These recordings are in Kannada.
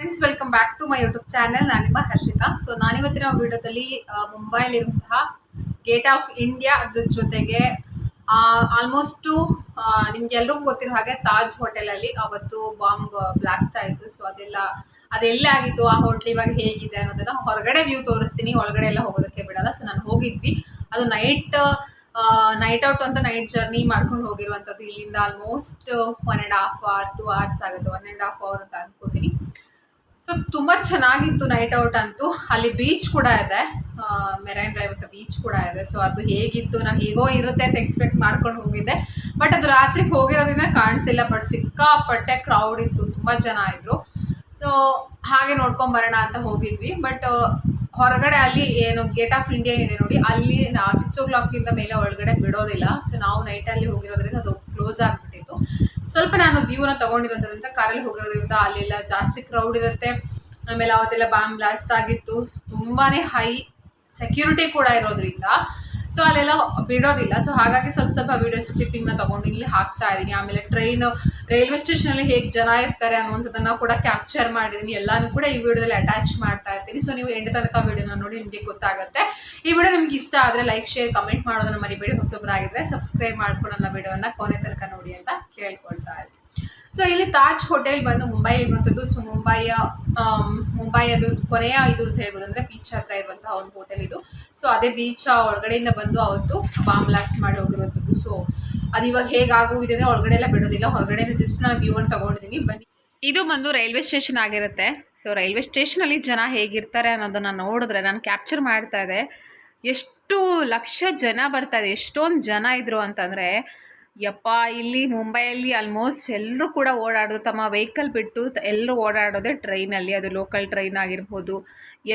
Friends welcome back to my YouTube channel ನಾನು ನಿಮ್ಮ ಹರ್ಷಿತಾ. ಸೊ ನಾನಿವತ್ತಿನ ವಿಡಿಯೋದಲ್ಲಿ ಮುಂಬೈಲಿರುವಂತಹ ಗೇಟ್ ಆಫ್ ಇಂಡಿಯಾ ಅದ್ರ ಜೊತೆಗೆ ಆಲ್ಮೋಸ್ಟು ನಿಮ್ಗೆ ಎಲ್ರಿಗೂ ಗೊತ್ತಿರೋ ಹಾಗೆ ತಾಜ್ ಹೋಟೆಲಲ್ಲಿ ಅವತ್ತು ಬಾಂಬ್ ಬ್ಲಾಸ್ಟ್ ಆಯಿತು. ಸೊ ಅದೆಲ್ಲ ಅದೆಲ್ಲ ಆಗಿತ್ತು. ಆ ಹೋಟ್ಲ್ ಇವಾಗ ಹೇಗಿದೆ ಅನ್ನೋದನ್ನ ಹೊರಗಡೆ ವ್ಯೂ ತೋರಿಸ್ತೀನಿ. ಒಳಗಡೆ ಎಲ್ಲ ಹೋಗೋದಕ್ಕೆ ಬಿಡಲ್ಲ. ಸೊ ನಾನು ಹೋಗಿದ್ವಿ. ಅದು ನೈಟ್ ನೈಟ್ ಔಟ್ ಅಂತ ನೈಟ್ ಜರ್ನಿ ಮಾಡ್ಕೊಂಡು ಹೋಗಿರುವಂಥದ್ದು. ಇಲ್ಲಿಂದ almost one and half hour two hours ಆಗುತ್ತೆ. ಒನ್ ಆ್ಯಂಡ್ ಹಾಫ್ ಅವರ್ ಅಂತ ಅನ್ಕೋತೀನಿ. ಸೊ ತುಂಬ ಚೆನ್ನಾಗಿತ್ತು ನೈಟ್ ಔಟ್ ಅಂತೂ. ಅಲ್ಲಿ ಬೀಚ್ ಕೂಡ ಇದೆ. ಮೆರೈನ್ ಡ್ರೈವ್ ಅಂತ ಬೀಚ್ ಕೂಡ ಇದೆ. ಸೊ ಅದು ಹೇಗಿತ್ತು, ನಾನು ಹೇಗೋ ಇರುತ್ತೆ ಅಂತ ಎಕ್ಸ್ಪೆಕ್ಟ್ ಮಾಡ್ಕೊಂಡು ಹೋಗಿದ್ದೆ. ಬಟ್ ಅದು ರಾತ್ರಿ ಹೋಗಿರೋದ್ರಿಂದ ಕಾಣಿಸಿಲ್ಲ ಬಟ್ ಸಿಕ್ಕಾಪಟ್ಟೆ ಕ್ರೌಡ್ ಇತ್ತು, ತುಂಬ ಜನ ಇದ್ರು. ಸೊ ಹಾಗೆ ನೋಡ್ಕೊಂಡ್ ಬರೋಣ ಅಂತ ಹೋಗಿದ್ವಿ. ಬಟ್ ಹೊರಗಡೆ ಅಲ್ಲಿ ಏನು ಗೇಟ್ ಆಫ್ ಇಂಡಿಯಾ ಇದೆ ನೋಡಿ, ಅಲ್ಲಿ ಸಿಕ್ಸ್ ಓ ಕ್ಲಾಕಿಂದ ಮೇಲೆ ಒಳಗಡೆ ಬಿಡೋದಿಲ್ಲ. ಸೊ ನಾವು ನೈಟಲ್ಲಿ ಹೋಗಿರೋದ್ರಿಂದ ಅದು ಕ್ಲೋಸ್ ಆಗಿಬಿಟ್ಟಿತ್ತು. ಸ್ವಲ್ಪ ನಾನು ವ್ಯೂನ ತೊಗೊಂಡಿರೋದ್ರಿಂದ ಕಾರಲ್ಲಿ ಹೋಗಿರೋದ್ರಿಂದ ಅಲ್ಲೆಲ್ಲ ಜಾಸ್ತಿ ಕ್ರೌಡ್ ಇರುತ್ತೆ. ಆಮೇಲೆ ಅವತ್ತೆಲ್ಲ ಬಾಂಬ್ ಬ್ಲಾಸ್ಟ್ ಆಗಿತ್ತು. ತುಂಬಾ ಹೈ ಸೆಕ್ಯೂರಿಟಿ ಕೂಡ ಇರೋದ್ರಿಂದ ಸೊ ಅಲ್ಲೆಲ್ಲ ಬಿಡೋದಿಲ್ಲ. ಸೊ ಹಾಗಾಗಿ ಸ್ವಲ್ಪ ಸ್ವಲ್ಪ ವೀಡಿಯೋಸ್ ಕ್ಲಿಪ್ಪಿಂಗ್ನ ತೊಗೊಂಡು ಇಲ್ಲಿ ಹಾಕ್ತಾ ಇದ್ದೀನಿ. ಆಮೇಲೆ ಟ್ರೈನ್ ರೈಲ್ವೆ ಸ್ಟೇಷನಲ್ಲಿ ಹೇಗೆ ಜನ ಇರ್ತಾರೆ ಅನ್ನುವಂಥದ್ದನ್ನು ಕೂಡ ಕ್ಯಾಪ್ಚರ್ ಮಾಡಿದ್ದೀನಿ. ಎಲ್ಲಾನು ಕೂಡ ಈ ವಿಡಿಯೋದಲ್ಲಿ ಅಟ್ಯಾಚ್ ಮಾಡ್ತಾ ಇರ್ತೀನಿ. ಸೊ ನೀವು ಎಂಡ್ ತನಕ ವಿಡಿಯೋನ ನೋಡಿ ನಿಮಗೆ ಗೊತ್ತಾಗುತ್ತೆ. ಈ ವಿಡಿಯೋ ನಿಮ್ಗೆ ಇಷ್ಟ ಆದರೆ ಲೈಕ್ ಶೇರ್ ಕಮೆಂಟ್ ಮಾಡೋದನ್ನ ಮರಿಬೇಡಿ. ಹೊಸೊಬ್ಬರಾಗಿದ್ದರೆ ಸಬ್ಸ್ಕ್ರೈಬ್ ಮಾಡ್ಕೊಂಡು ನನ್ನ ವಿಡಿಯೋನ ಕೊನೆ ತನಕ ನೋಡಿ ಅಂತ ಕೇಳ್ಕೊಳ್ತಾ ಇದ್ದೀನಿ ಸೊ ಇಲ್ಲಿ ತಾಜ್ ಹೋಟೆಲ್ ಬಂದು ಮುಂಬೈ ಇರುವಂಥದ್ದು. ಸೊ ಮುಂಬೈಯ ಮುಂಬೈ ಅದು ಕೊನೆಯ ಇದು ಅಂತ ಹೇಳ್ಬೋದು ಅಂದರೆ ಬೀಚ್ ಹತ್ರ ಇರುವಂತಹ ಒಂದು ಹೋಟೆಲ್ ಇದು. ಸೊ ಅದೇ ಬೀಚ್ ಒಳಗಡೆಯಿಂದ ಬಂದು ಅವತ್ತು ಬಾಂಬ್ ಬ್ಲಾಸ್ಟ್ ಮಾಡಿ ಹೋಗಿರುವಂಥದ್ದು. ಸೊ ಅದು ಇವಾಗ ಹೇಗೆ ಆಗೋಗಿದೆ ಅಂದರೆ ಒಳಗಡೆ ಎಲ್ಲ ಬಿಡೋದಿಲ್ಲ. ಹೊರಗಡೆ ಜಸ್ಟ್ ನಾನು ವ್ಯೂ ಅನ್ನು ತಗೊಂಡಿದ್ದೀನಿ. ಬನ್ನಿ. ಇದು ಬಂದು ರೈಲ್ವೆ ಸ್ಟೇಷನ್ ಆಗಿರುತ್ತೆ. ಸೊ ರೈಲ್ವೆ ಸ್ಟೇಷನಲ್ಲಿ ಜನ ಹೇಗಿರ್ತಾರೆ ಅನ್ನೋದನ್ನು ನೋಡಿದ್ರೆ ನಾನು ಕ್ಯಾಪ್ಚರ್ ಮಾಡ್ತಾ ಇದೆ ಎಷ್ಟು ಲಕ್ಷ ಜನ ಬರ್ತಾ ಇದೆ. ಎಷ್ಟೊಂದು ಜನ ಇದ್ರು ಅಂತಂದರೆ ಯಪ್ಪ, ಇಲ್ಲಿ ಮುಂಬೈಯಲ್ಲಿ ಆಲ್ಮೋಸ್ಟ್ ಎಲ್ಲರೂ ಕೂಡ ಓಡಾಡೋದು, ತಮ್ಮ ವೆಹಿಕಲ್ ಬಿಟ್ಟು ಎಲ್ಲರೂ ಓಡಾಡೋದೇ ಟ್ರೈನಲ್ಲಿ ಅದು ಲೋಕಲ್ ಟ್ರೈನ್ ಆಗಿರ್ಬೋದು.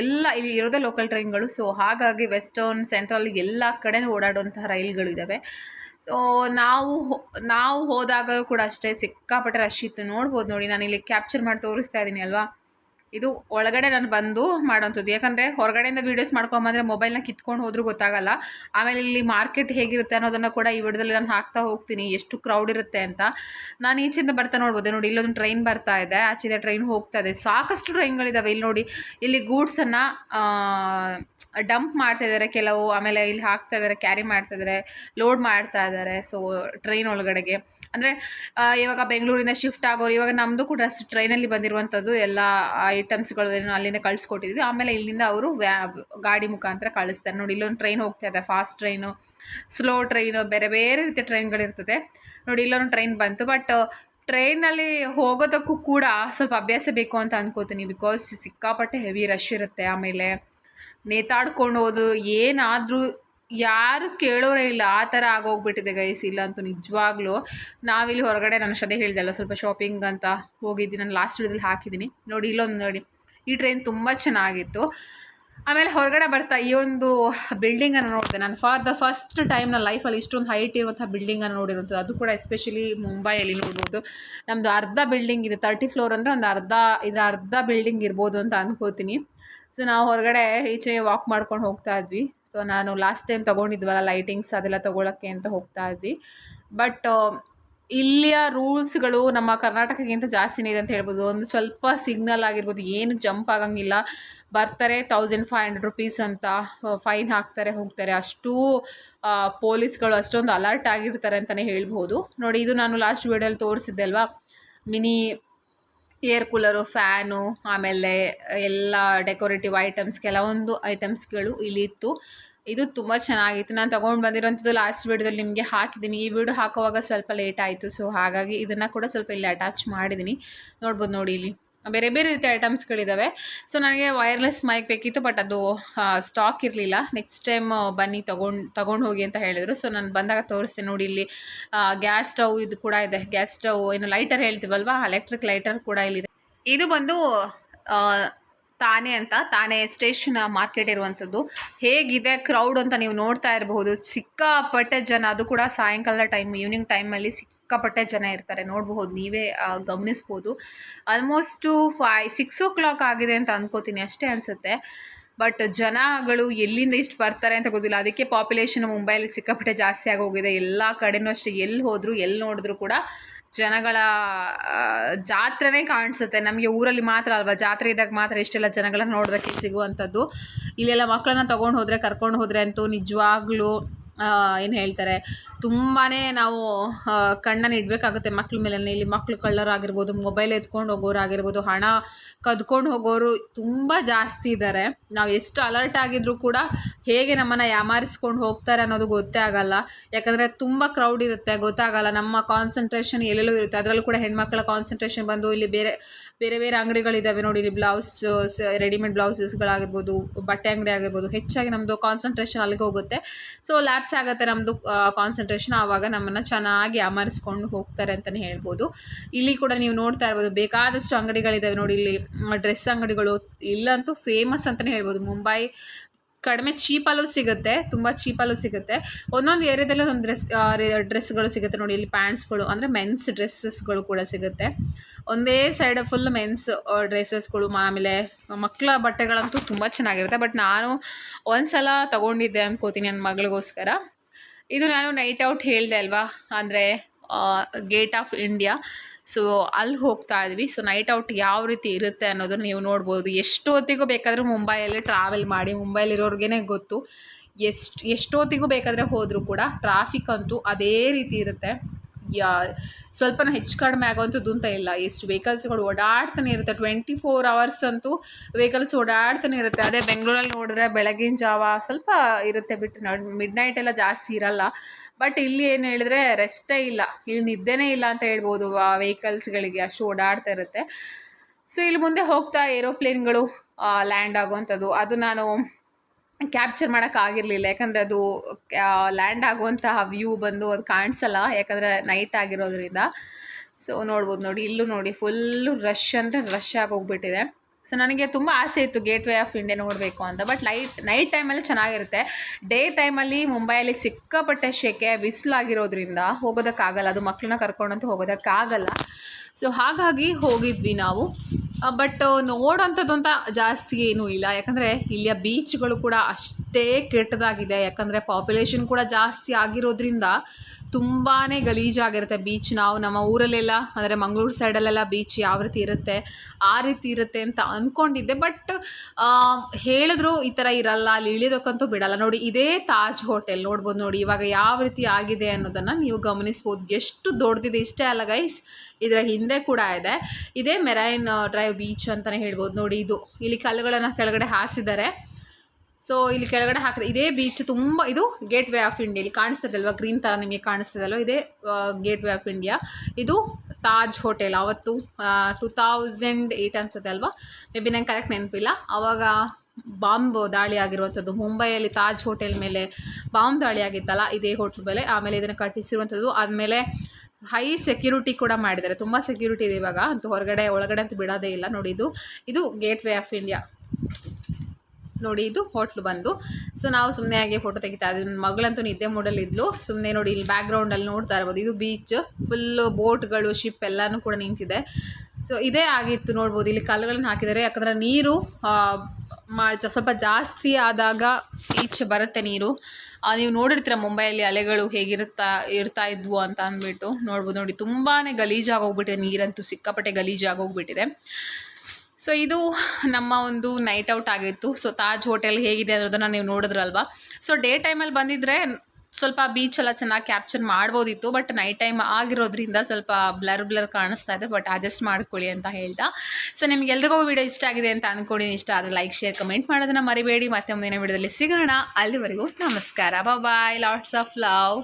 ಎಲ್ಲ ಇಲ್ಲಿ ಇರೋದೇ ಲೋಕಲ್ ಟ್ರೈನ್ಗಳು ಸೊ ಹಾಗಾಗಿ ವೆಸ್ಟರ್ನ್ ಸೆಂಟ್ರಲ್ ಎಲ್ಲ ಕಡೆ ಓಡಾಡುವಂತಹ ರೈಲ್ಗಳು ಇದ್ದಾವೆ ಸೊ ನಾವು ನಾವು ಹೋದಾಗಲೂ ಕೂಡ ಅಷ್ಟೇ ಸಿಕ್ಕಾಪಟ್ಟೆ ರಶ್ ಇತ್ತು. ನೋಡ್ಬೋದು ನೋಡಿ ನಾನು ಇಲ್ಲಿ ಕ್ಯಾಪ್ಚರ್ ಮಾಡಿ ತೋರಿಸ್ತಾ ಇದ್ದೀನಿ ಅಲ್ವಾ? ಇದು ಒಳಗಡೆ ನಾನು ಬಂದು ಮಾಡೋಂಥದ್ದು. ಯಾಕಂದರೆ ಹೊರಗಡೆಯಿಂದ ವೀಡಿಯೋಸ್ ಮಾಡ್ಕೊಂಬಂದರೆ ಮೊಬೈಲ್ನ ಕಿತ್ಕೊಂಡು ಹೋದ್ರೂ ಗೊತ್ತಾಗಲ್ಲ. ಆಮೇಲೆ ಇಲ್ಲಿ ಮಾರ್ಕೆಟ್ ಹೇಗಿರುತ್ತೆ ಅನ್ನೋದನ್ನು ಕೂಡ ಈ ವಿಡಿಯೋದಲ್ಲಿ ನಾನು ಹಾಕ್ತಾ ಹೋಗ್ತೀನಿ. ಎಷ್ಟು ಕ್ರೌಡ್ ಇರುತ್ತೆ ಅಂತ. ನಾನು ಈಚಿಂದ ಬರ್ತಾ ನೋಡ್ಬೋದು. ನೋಡಿ, ಇಲ್ಲೊಂದು ಟ್ರೈನ್ ಬರ್ತಾ ಇದೆ. ಆಚೆಯಿಂದ ಟ್ರೈನ್ ಹೋಗ್ತಾ ಇದೆ. ಸಾಕಷ್ಟು ಟ್ರೈನ್ಗಳಿದ್ದಾವೆ ಇಲ್ಲಿ ನೋಡಿ, ಇಲ್ಲಿ ಗೂಡ್ಸನ್ನು ಡಂಪ್ ಮಾಡ್ತಾ ಇದ್ದಾರೆ ಕೆಲವು. ಆಮೇಲೆ ಇಲ್ಲಿ ಹಾಕ್ತಾ ಇದ್ದಾರೆ ಕ್ಯಾರಿ ಮಾಡ್ತಾ ಇದ್ದಾರೆ ಲೋಡ್ ಮಾಡ್ತಾ ಇದ್ದಾರೆ ಸೊ ಟ್ರೈನ್ ಒಳಗಡೆಗೆ. ಅಂದರೆ ಇವಾಗ ಬೆಂಗಳೂರಿಂದ ಶಿಫ್ಟ್ ಆಗೋರು, ಇವಾಗ ನಮ್ಮದು ಕೂಡ ಅಷ್ಟು ಟ್ರೈನಲ್ಲಿ ಬಂದಿರುವಂಥದ್ದು ಎಲ್ಲ ಐಟಮ್ಸ್ಗಳು ಏನು ಅಲ್ಲಿಂದ ಕಳಿಸ್ಕೊಟ್ಟಿದ್ವಿ. ಆಮೇಲೆ ಇಲ್ಲಿಂದ ಅವರು ವ್ಯಾ, ಗಾಡಿ ಮುಖಾಂತರ ಕಳಿಸ್ತಾರೆ. ನೋಡಿ, ಇಲ್ಲೊಂದು ಟ್ರೈನ್ ಹೋಗ್ತಾ ಇದೆ ಫಾಸ್ಟ್ ಟ್ರೈನು ಸ್ಲೋ ಟ್ರೈನು ಬೇರೆ ಬೇರೆ ರೀತಿಯ ಟ್ರೈನ್ಗಳಿರ್ತದೆ ನೋಡಿ, ಇಲ್ಲೊಂದು ಟ್ರೈನ್ ಬಂತು. ಬಟ್ ಟ್ರೈನಲ್ಲಿ ಹೋಗೋದಕ್ಕೂ ಕೂಡ ಸ್ವಲ್ಪ ಅಭ್ಯಾಸ ಬೇಕು ಅಂತ ಅನ್ಕೋತೀನಿ. ಬಿಕಾಸ್ ಸಿಕ್ಕಾಪಟ್ಟೆ ಹೆವಿ ರಶ್ ಇರುತ್ತೆ ಆಮೇಲೆ. ನೇತಾಡ್ಕೊಂಡು ಹೋದು ಏನಾದರೂ ಯಾರು ಕೇಳೋರೇ ಇಲ್ಲ, ಆ ಥರ ಆಗೋಗ್ಬಿಟ್ಟಿದೆ ಗೈಸ್ ಇಲ್ಲ ಅಂತೂ ನಿಜವಾಗ್ಲೂ ನಾವಿಲ್ಲಿ ಹೊರಗಡೆ ನಾನು ಅಷ್ಟೇ ಹೇಳಿದೆ ಅಲ್ಲ, ಸ್ವಲ್ಪ ಶಾಪಿಂಗ್ ಅಂತ ಹೋಗಿದ್ದೀನಿ ನಾನು ಲಾಸ್ಟ್ ವಿಡಿಯೋದಲ್ಲಿ ಹಾಕಿದ್ದೀನಿ. ನೋಡಿ, ಇಲ್ಲೊಂದು ನೋಡಿ. ಈ ಟ್ರೈನ್ ತುಂಬ ಚೆನ್ನಾಗಿತ್ತು. ಆಮೇಲೆ ಹೊರಗಡೆ ಬರ್ತಾ ಈ ಒಂದು ಬಿಲ್ಡಿಂಗನ್ನು ನೋಡಿದೆ. ನಾನು ಫಾರ್ ದ ಫಸ್ಟ್ ಟೈಮ್ ನನ್ನ ಲೈಫಲ್ಲಿ ಇಷ್ಟೊಂದು ಹೈಟ್ ಇರುವಂಥ ಬಿಲ್ಡಿಂಗನ್ನು ನೋಡಿರುವಂಥದ್ದು. ಅದು ಕೂಡ ಎಸ್ಪೆಷಲಿ ಮುಂಬೈಯಲ್ಲಿ ನೋಡ್ಬೋದು. ನಮ್ಮದು ಅರ್ಧ ಬಿಲ್ಡಿಂಗ್ ಇದೆ. ತರ್ಟಿ ಫ್ಲೋರ್ ಅಂದರೆ ಒಂದು ಅರ್ಧ, ಇದರ ಅರ್ಧ ಬಿಲ್ಡಿಂಗ್ ಇರ್ಬೋದು ಅಂತ ಅಂದ್ಕೋತೀನಿ ಸೊ ನಾವು ಹೊರಗಡೆ ಈಚೆ ವಾಕ್ ಮಾಡ್ಕೊಂಡು ಹೋಗ್ತಾ ಇದ್ವಿ. ಸೊ ನಾನು ಲಾಸ್ಟ್ ಟೈಮ್ ತೊಗೊಂಡಿದ್ವಲ್ಲ ಲೈಟಿಂಗ್ಸ್ ಅದೆಲ್ಲ ತೊಗೊಳಕ್ಕೆ ಅಂತ ಹೋಗ್ತಾ ಇದ್ವಿ. ಬಟ್ ಇಲ್ಲಿಯ ರೂಲ್ಸ್ಗಳು ನಮ್ಮ ಕರ್ನಾಟಕಕ್ಕಿಂತ ಜಾಸ್ತಿನೇ ಇದೆ ಅಂತ ಹೇಳ್ಬೋದು. ಒಂದು ಸ್ವಲ್ಪ ಸಿಗ್ನಲ್ ಆಗಿರ್ಬೋದು, ಏನು ಜಂಪ್ ಆಗಂಗಿಲ್ಲ. ಬರ್ತಾರೆ ತೌಸಂಡ್ ಫೈವ್ ಹಂಡ್ರೆಡ್ ರುಪೀಸ್ ಅಂತ ಫೈನ್ ಹಾಕ್ತಾರೆ, ಹೋಗ್ತಾರೆ. ಅಷ್ಟೂ ಪೊಲೀಸ್ಗಳು ಅಷ್ಟೊಂದು ಅಲರ್ಟ್ ಆಗಿರ್ತಾರೆ ಅಂತಲೇ ಹೇಳ್ಬೋದು. ನೋಡಿ, ಇದು ನಾನು ಲಾಸ್ಟ್ ವೀಡಿಯೋಲಿ ತೋರಿಸಿದ್ದೆ ಅಲ್ವಾ? ಮಿನಿ ಏರ್ ಕೂಲರು, ಫ್ಯಾನು, ಆಮೇಲೆ ಎಲ್ಲ ಡೆಕೋರೇಟಿವ್ ಐಟಮ್ಸ್, ಕೆಲವೊಂದು ಐಟಮ್ಸ್ಗಳು ಇಲ್ಲಿ ಇತ್ತು. ಇದು ತುಂಬ ಚೆನ್ನಾಗಿತ್ತು. ನಾನು ತೊಗೊಂಡು ಬಂದಿರೋಂಥದ್ದು ಲಾಸ್ಟ್ ವೀಡಿಯೋದಲ್ಲಿ ನಿಮಗೆ ಹಾಕಿದ್ದೀನಿ. ಈ ವಿಡಿಯೋ ಹಾಕುವಾಗ ಸ್ವಲ್ಪ ಲೇಟ್ ಆಯಿತು ಸೊ ಹಾಗಾಗಿ ಇದನ್ನು ಕೂಡ ಸ್ವಲ್ಪ ಇಲ್ಲಿ ಅಟ್ಯಾಚ್ ಮಾಡಿದ್ದೀನಿ. ನೋಡ್ಬೋದು ನೋಡಿ ಇಲ್ಲಿ. ಬೇರೆ ಬೇರೆ ರೀತಿಯ ಐಟಮ್ಸ್ಗಳಿದ್ದಾವೆ ಸೊ ನನಗೆ ವೈರ್ಲೆಸ್ ಮೈಕ್ ಬೇಕಿತ್ತು ಬಟ್ ಅದು ಸ್ಟಾಕ್ ಇರಲಿಲ್ಲ. ನೆಕ್ಸ್ಟ್ ಟೈಮ್ ಬನ್ನಿ, ತೊಗೊಂಡು ತೊಗೊಂಡು ಹೋಗಿ ಅಂತ ಹೇಳಿದರು. ಸೊ ನಾನು ಬಂದಾಗ ತೋರಿಸ್ತೀನಿ ನೋಡಿ ಇಲ್ಲಿ. ಗ್ಯಾಸ್ ಸ್ಟವ್ ಇದು ಕೂಡ ಇದೆ. ಗ್ಯಾಸ್ ಸ್ಟವ್ ಏನು ಲೈಟರ್ ಹೇಳ್ತೀವಲ್ವಾ? ಎಲೆಕ್ಟ್ರಿಕ್ ಲೈಟರ್ ಕೂಡ ಇಲ್ಲಿದೆ. ಇದು ಬಂದು ತಾನೆ ಅಂತ. ತಾನೆ ಸ್ಟೇಷನ್ ಮಾರ್ಕೆಟ್ ಇರುವಂಥದ್ದು. ಹೇಗಿದೆ ಕ್ರೌಡ್ ಅಂತ ನೀವು ನೋಡ್ತಾ ಇರಬಹುದು. ಸಿಕ್ಕಾಪಟ್ಟೆ ಜನ. ಅದು ಕೂಡ ಸಾಯಂಕಾಲದ ಟೈಮ್ ಈವ್ನಿಂಗ್ ಟೈಮಲ್ಲಿ ಸಿಕ್ಕಾಪಟ್ಟೆ ಜನ ಇರ್ತಾರೆ, ನೋಡಬಹುದು, ನೀವೇ ಗಮನಿಸ್ಬೋದು almost five six o'clock ಆಗಿದೆ ಅಂತ ಅಂದ್ಕೋತೀನಿ ಅಷ್ಟೇ ಅನಿಸುತ್ತೆ. ಬಟ್ ಜನಗಳು ಎಲ್ಲಿಂದ ಇಷ್ಟು ಬರ್ತಾರೆ ಅಂತ ಗೊತ್ತಿಲ್ಲ. ಅದಕ್ಕೆ ಪಾಪ್ಯುಲೇಷನ್ ಮುಂಬೈಲಿ ಸಿಕ್ಕಾಪಟ್ಟೆ ಜಾಸ್ತಿ ಆಗೋಗಿದೆ ಎಲ್ಲ ಕಡೆನೂ ಅಷ್ಟೇ ಎಲ್ಲಿ ಹೋದರೂ ಎಲ್ಲಿ ನೋಡಿದ್ರು ಕೂಡ ಜನಗಳ ಜಾತ್ರೆನೇ ಕಾಣಿಸುತ್ತೆ. ನಮಗೆ ಊರಲ್ಲಿ ಮಾತ್ರ ಅಲ್ವಾ, ಜಾತ್ರೆ ಇದ್ದಾಗ ಮಾತ್ರ ಇಷ್ಟೆಲ್ಲ ಜನಗಳನ್ನ ನೋಡೋದಕ್ಕೆ ಸಿಗುವಂಥದ್ದು. ಇಲ್ಲೆಲ್ಲ ಮಕ್ಕಳನ್ನ ತೊಗೊಂಡು ಹೋದರೆ, ಕರ್ಕೊಂಡು ಹೋದರೆ ಅಂತೂ ನಿಜವಾಗ್ಲೂ ಏನು ಹೇಳ್ತಾರೆ ತುಂಬಾ ನಾವು ಕಣ್ಣನ್ನು ಇಡಬೇಕಾಗುತ್ತೆ ಮಕ್ಳ ಮೇಲೆ ಇಲ್ಲಿ ಮಕ್ಳು ಕಳ್ಳರಾಗಿರ್ಬೋದು ಮೊಬೈಲ್ ಎತ್ಕೊಂಡು ಹೋಗೋರು ಆಗಿರ್ಬೋದು ಹಣ ಕದ್ಕೊಂಡು ಹೋಗೋರು ತುಂಬ ಜಾಸ್ತಿ ಇದ್ದಾರೆ ನಾವು ಎಷ್ಟು ಅಲರ್ಟ್ ಆಗಿದ್ರೂ ಕೂಡ ಹೇಗೆ ನಮ್ಮನ್ನು ಯಾಮಾರಿಸ್ಕೊಂಡು ಹೋಗ್ತಾರೆ ಅನ್ನೋದು ಗೊತ್ತೇ ಆಗಲ್ಲ. ಯಾಕಂದರೆ ತುಂಬ ಕ್ರೌಡ್ ಇರುತ್ತೆ, ಗೊತ್ತಾಗಲ್ಲ. ನಮ್ಮ ಕಾನ್ಸಂಟ್ರೇಷನ್ ಎಲ್ಲೆಲ್ಲೋ ಇರುತ್ತೆ. ಅದರಲ್ಲೂ ಕೂಡ ಹೆಣ್ಮಕ್ಳ ಕಾನ್ಸಂಟ್ರೇಷನ್ ಬಂದು ಇಲ್ಲಿ ಬೇರೆ ಬೇರೆ ಬೇರೆ ಅಂಗಡಿಗಳಿದ್ದಾವೆ ನೋಡಿ. ಇಲ್ಲಿ ಬ್ಲೌಸ್ ರೆಡಿಮೇಡ್ ಬ್ಲೌಸಸ್ಗಳಾಗಿರ್ಬೋದು, ಬಟ್ಟೆ ಅಂಗಡಿ ಆಗಿರ್ಬೋದು, ಹೆಚ್ಚಾಗಿ ನಮ್ಮದು ಕಾನ್ಸಂಟ್ರೇಷನ್ ಅಲ್ಲಿಗೆ ಹೋಗುತ್ತೆ. ಸೊ ಲ್ಯಾಬ್ಸ್ ಆಗುತ್ತೆ ನಮ್ಮದು ಕಾನ್ಸಂಟ್ರೇಷನ್ ಆವಾಗ ನಮ್ಮನ್ನು ಚೆನ್ನಾಗಿ ಅಮರಿಸ್ಕೊಂಡು ಹೋಗ್ತಾರೆ ಅಂತಲೇ ಹೇಳ್ಬೋದು. ಇಲ್ಲಿ ಕೂಡ ನೀವು ನೋಡ್ತಾ ಇರ್ಬೋದು, ಬೇಕಾದಷ್ಟು ಅಂಗಡಿಗಳಿದ್ದಾವೆ ನೋಡಿ, ಇಲ್ಲಿ ಡ್ರೆಸ್ ಅಂಗಡಿಗಳು, ಇಲ್ಲಂತೂ ಫೇಮಸ್ ಅಂತಲೇ ಹೇಳ್ಬೋದು. ಮುಂಬೈ ಕಡಿಮೆ ಚೀಪಲ್ಲೂ ಸಿಗುತ್ತೆ, ತುಂಬ ಚೀಪಲ್ಲೂ ಸಿಗುತ್ತೆ. ಒಂದೊಂದು ಏರಿಯಾದಲ್ಲಿ ಒಂದೊಂದು ಡ್ರೆಸ್ ಡ್ರೆಸ್ಗಳು ಸಿಗುತ್ತೆ ನೋಡಿ, ಇಲ್ಲಿ ಪ್ಯಾಂಟ್ಸ್ಗಳು ಅಂದರೆ ಮೆನ್ಸ್ ಡ್ರೆಸ್ಸಸ್ಗಳು ಕೂಡ ಸಿಗುತ್ತೆ. ಒಂದೇ ಸೈಡ್ ಫುಲ್ ಮೆನ್ಸ್ ಡ್ರೆಸ್ಸಸ್ಗಳು ಆಮೇಲೆ ಮಕ್ಕಳ ಬಟ್ಟೆಗಳಂತೂ ತುಂಬ ಚೆನ್ನಾಗಿರುತ್ತೆ. ಬಟ್ ನಾನು ಒಂದು ಸಲ ತೊಗೊಂಡಿದ್ದೆ ಅಂದ್ಕೋತೀನಿ ನನ್ನ ಮಗಳಿಗೋಸ್ಕರ. ಇದು ನಾನು ನೈಟ್ ಔಟ್ ಹೇಳಿದೆ ಅಲ್ವಾ? ಅಂದರೆ ಗೇಟ್ ಆಫ್ ಇಂಡಿಯಾ ಸೊ ಅಲ್ಲಿ ಹೋಗ್ತಾ ಇದ್ವಿ. ಸೊ ನೈಟ್ ಔಟ್ ಯಾವ ರೀತಿ ಇರುತ್ತೆ ಅನ್ನೋದನ್ನು ನೀವು ನೋಡ್ಬೋದು. ಎಷ್ಟು ಹೊತ್ತಿಗೂ ಬೇಕಾದರೂ ಮುಂಬೈಯಲ್ಲಿ ಟ್ರಾವೆಲ್ ಮಾಡಿ ಮುಂಬೈಲಿರೋರ್ಗೇ ಗೊತ್ತು. ಎಷ್ಟು, ಎಷ್ಟೊತ್ತಿಗೂ ಬೇಕಾದರೆ ಹೋದರೂ ಕೂಡ ಟ್ರಾಫಿಕ್ ಅಂತೂ ಅದೇ ರೀತಿ ಇರುತ್ತೆ. ಯಾ, ಸ್ವಲ್ಪನೂ ಹೆಚ್ಚು ಕಡಿಮೆ ಆಗೋವಂಥದ್ದು ಅಂತ ಇಲ್ಲ. ಎಷ್ಟು ವೆಹಿಕಲ್ಸ್ಗಳು ಓಡಾಡ್ತಾನೆ ಇರುತ್ತೆ. ಟ್ವೆಂಟಿ ಫೋರ್ ಅವರ್ಸ್ ಅಂತೂ ವೆಹಿಕಲ್ಸ್ ಓಡಾಡ್ತಾನೆ ಇರುತ್ತೆ. ಅದೇ ಬೆಂಗಳೂರಲ್ಲಿ ನೋಡಿದ್ರೆ ಬೆಳಗಿನ ಜಾವ ಸ್ವಲ್ಪ ಇರುತ್ತೆ ಬಿಟ್ಟು ಮಿಡ್ ನೈಟ್ ಎಲ್ಲ ಜಾಸ್ತಿ ಇರಲ್ಲ. ಬಟ್ ಇಲ್ಲಿ ಏನು ಹೇಳಿದ್ರೆ ರೆಸ್ಟೇ ಇಲ್ಲ. ಇಲ್ಲಿ ನಿದ್ದೆನೇ ಇಲ್ಲ ಅಂತ ಹೇಳ್ಬೋದು ಆ ವೆಹಿಕಲ್ಸ್ಗಳಿಗೆ ಅಷ್ಟು ಓಡಾಡ್ತಾ ಇರುತ್ತೆ. ಸೊ ಇಲ್ಲಿ ಮುಂದೆ ಹೋಗ್ತಾ ಏರೋಪ್ಲೇನ್ಗಳು ಲ್ಯಾಂಡ್ ಆಗುವಂಥದ್ದು. ಅದು ನಾನು ಕ್ಯಾಪ್ಚರ್ ಮಾಡೋಕ್ಕಾಗಿರಲಿಲ್ಲ ಯಾಕಂದರೆ ಅದು ಲ್ಯಾಂಡ್ ಆಗುವಂತಹ ವ್ಯೂ ಬಂದು ಅದು ಕಾಣಿಸಲ್ಲ. ಯಾಕಂದರೆ ನೈಟ್ ಆಗಿರೋದ್ರಿಂದ. ಸೊ ನೋಡ್ಬೋದು ನೋಡಿ. ಇಲ್ಲೂ ನೋಡಿ ಫುಲ್ಲು ರಶ್ ಅಂದರೆ ರಶ್ ಆಗೋಗ್ಬಿಟ್ಟಿದೆ ಸೊ ನನಗೆ ತುಂಬ ಆಸೆ ಇತ್ತು ಗೇಟ್ ವೇ ಆಫ್ ಇಂಡಿಯಾ ನೋಡಬೇಕು ಅಂತ. ಬಟ್ ಲೈಟ್ ನೈಟ್ ಟೈಮಲ್ಲಿ ಚೆನ್ನಾಗಿರುತ್ತೆ. ಡೇ ಟೈಮಲ್ಲಿ ಮುಂಬೈಯಲ್ಲಿ ಸಿಕ್ಕಾಪಟ್ಟೆ ಶೆಕೆ, ಬಿಸಿಲಾಗಿರೋದ್ರಿಂದ ಹೋಗೋದಕ್ಕಾಗಲ್ಲ. ಅದು ಮಕ್ಕಳನ್ನ ಕರ್ಕೊಂಡಂತೂ ಹೋಗೋದಕ್ಕಾಗಲ್ಲ. ಸೊ ಹಾಗಾಗಿ ಹೋಗಿದ್ವಿ ನಾವು. ಬಟ್ ನೋಡೋಂಥದ್ದು ಅಂತ ಜಾಸ್ತಿ ಏನೂ ಇಲ್ಲ. ಯಾಕಂದರೆ ಇಲ್ಲಿಯ ಬೀಚ್ಗಳು ಕೂಡ ಅಷ್ಟೇ ಕೆಟ್ಟದಾಗಿದೆ. ಯಾಕಂದರೆ ಪಾಪ್ಯುಲೇಷನ್ ಕೂಡ ಜಾಸ್ತಿ ಆಗಿರೋದ್ರಿಂದ ತುಂಬಾ ಗಲೀಜಾಗಿರುತ್ತೆ ಬೀಚ್ ನಾವು ನಮ್ಮ ಊರಲ್ಲೆಲ್ಲ, ಅಂದರೆ ಮಂಗಳೂರು ಸೈಡಲ್ಲೆಲ್ಲ ಬೀಚ್ ಯಾವ ರೀತಿ ಇರುತ್ತೆ, ಆ ರೀತಿ ಇರುತ್ತೆ ಅಂತ ಅಂದ್ಕೊಂಡಿದ್ದೆ ಬಟ್ ಹೇಳಿದ್ರು ಈ ಥರ ಇರಲ್ಲ, ಅಲ್ಲಿ ಇಳಿಯೋದಕ್ಕಂತೂ ಬಿಡಲ್ಲ. ನೋಡಿ, ಇದೇ ತಾಜ್ ಹೋಟೆಲ್ ನೋಡ್ಬೋದು ನೋಡಿ, ಇವಾಗ ಯಾವ ರೀತಿ ಆಗಿದೆ ಅನ್ನೋದನ್ನು ನೀವು ಗಮನಿಸ್ಬೋದು. ಎಷ್ಟು ದೊಡ್ಡದಿದೆ, ಇಷ್ಟೇ ಅಲ್ಲ ಗೈಸ್ ಇದರ ಹಿಂದೆ ಕೂಡ ಇದೆ. ಇದೇ ಮೆರೈನ್ ಡ್ರೈವ್ ಬೀಚ್ ಅಂತಲೇ ಹೇಳ್ಬೋದು. ನೋಡಿ, ಇದು ಇಲ್ಲಿ ಕಲ್ಲುಗಳನ್ನು ಕೆಳಗಡೆ ಹಾಸಿದ್ದಾರೆ. ಸೊ ಇಲ್ಲಿ ಕೆಳಗಡೆ ಹಾಕಿದೆ ಇದೇ ಬೀಚ್ ತುಂಬ, ಇದು ಗೇಟ್ ವೇ ಆಫ್ ಇಂಡಿಯಾ ಇಲ್ಲಿ ಕಾಣಿಸ್ತದಲ್ವ? ಗ್ರೀನ್ ಥರ ನಿಮಗೆ ಕಾಣಿಸ್ತದಲ್ವ? ಇದೇ ಗೇಟ್ ವೇ ಆಫ್ ಇಂಡಿಯಾ ಇದು ತಾಜ್ ಹೋಟೆಲ್ ಅವತ್ತು ಟೂ ತೌಸಂಡ್ ಏಯ್ಟ್ ಅನ್ಸುತ್ತೆ ಅಲ್ವಾ ಮೇ ಬಿ ನಂಗೆ ಕರೆಕ್ಟ್ ನೆನಪಿಲ್ಲ. ಆವಾಗ ಬಾಂಬ್ ದಾಳಿ ಆಗಿರುವಂಥದ್ದು. ಮುಂಬೈಯಲ್ಲಿ ತಾಜ್ ಹೋಟೆಲ್ ಮೇಲೆ ಬಾಂಬ್ ದಾಳಿ ಆಗಿತ್ತಲ್ಲ, ಇದೇ ಹೋಟೆಲ್ ಮೇಲೆ. ಆಮೇಲೆ ಇದನ್ನು ಕಟ್ಟಿಸಿರುವಂಥದ್ದು. ಆದಮೇಲೆ ಹೈ ಸೆಕ್ಯೂರಿಟಿ ಕೂಡ ಮಾಡಿದ್ದಾರೆ. ತುಂಬ ಸೆಕ್ಯೂರಿಟಿ ಇದೆ ಇವಾಗ. ಅಂತೂ ಹೊರಗಡೆ, ಒಳಗಡೆ ಅಂತೂ ಬಿಡೋದೇ ಇಲ್ಲ. ನೋಡಿ, ಇದು ಇದು ಗೇಟ್ ವೇ ಆಫ್ ಇಂಡಿಯಾ ನೋಡಿ ಇದು ಹೋಟ್ಲು ಬಂದು. ಸೊ ನಾವು ಸುಮ್ಮನೆ ಹಾಗೆ ಫೋಟೋ ತೆಗಿತಾ ಇದ್ವಿ. ನನ್ನ ಮಗಳಂತೂ ನಿದ್ದೆ ಮೂಡಲ್ಲಿ ಇದ್ಲು. ಸುಮ್ಮನೆ ನೋಡಿ ಇಲ್ಲಿ ಬ್ಯಾಕ್ಗ್ರೌಂಡಲ್ಲಿ ನೋಡ್ತಾ ಇರ್ಬೋದು. ಇದು ಬೀಚ್ ಫುಲ್ಲು ಬೋಟ್ಗಳು ಶಿಪ್ ಎಲ್ಲನೂ ಕೂಡ ನಿಂತಿದೆ. ಸೊ ಇದೇ ಆಗಿತ್ತು ನೋಡ್ಬೋದು. ಇಲ್ಲಿ ಕಲ್ಲುಗಳನ್ನ ಹಾಕಿದ್ದಾರೆ. ಯಾಕಂದರೆ ನೀರು ಮಾ ಸ್ವಲ್ಪ ಜಾಸ್ತಿ ಆದಾಗ ಈಚೆ ಬರುತ್ತೆ ನೀರು. ನೀವು ನೋಡಿರ್ತೀರ ಮುಂಬೈಯಲ್ಲಿ ಅಲೆಗಳು ಹೇಗಿರುತ್ತಾ, ಇರ್ತಾ ಇದ್ವು ಅಂತ ಅಂದ್ಬಿಟ್ಟು ನೋಡ್ಬೋದು. ನೋಡಿ ತುಂಬಾ ಗಲೀಜಾಗೋಗ್ಬಿಟ್ಟಿದೆ ನೀರಂತೂ. ಸಿಕ್ಕಾಪಟ್ಟೆ ಗಲೀಜಾಗೋಗ್ಬಿಟ್ಟಿದೆ ಸೊ ಇದು ನಮ್ಮ ಒಂದು ನೈಟ್ ಔಟ್ ಆಗಿತ್ತು. ಸೊ ತಾಜ್ ಹೋಟೆಲ್ ಹೇಗಿದೆ ಅನ್ನೋದನ್ನು ನೀವು ನೋಡಿದ್ರಲ್ವಾ? ಸೊ ಡೇ ಟೈಮಲ್ಲಿ ಬಂದಿದ್ದರೆ ಸ್ವಲ್ಪ ಬೀಚ್ ಎಲ್ಲ ಚೆನ್ನಾಗಿ ಕ್ಯಾಪ್ಚರ್ ಮಾಡ್ಬೋದಿತ್ತು. ಬಟ್ ನೈಟ್ ಟೈಮ್ ಆಗಿರೋದ್ರಿಂದ ಸ್ವಲ್ಪ ಬ್ಲರ್ ಬ್ಲರ್ ಕಾಣಿಸ್ತಾ ಇದೆ. ಬಟ್ ಅಡ್ಜಸ್ಟ್ ಮಾಡ್ಕೊಳ್ಳಿ ಅಂತ ಹೇಳ್ತಾ. ಸೊ ನಿಮ್ಗೆಲ್ರಿಗೂ ವಿಡಿಯೋ ಇಷ್ಟ ಆಗಿದೆ ಅಂತ ಅಂದ್ಕೊಂಡು ಇಷ್ಟ ಆದರೆ ಲೈಕ್ ಶೇರ್ ಕಮೆಂಟ್ ಮಾಡೋದನ್ನು ಮರಿಬೇಡಿ. ಮತ್ತೆ ಮುಂದಿನ ವಿಡಿಯೋದಲ್ಲಿ ಸಿಗೋಣ. ಅಲ್ಲಿವರೆಗೂ ನಮಸ್ಕಾರ. ಬಾಯ್ ಲಾಟ್ಸ್ ಆಫ್ ಲವ್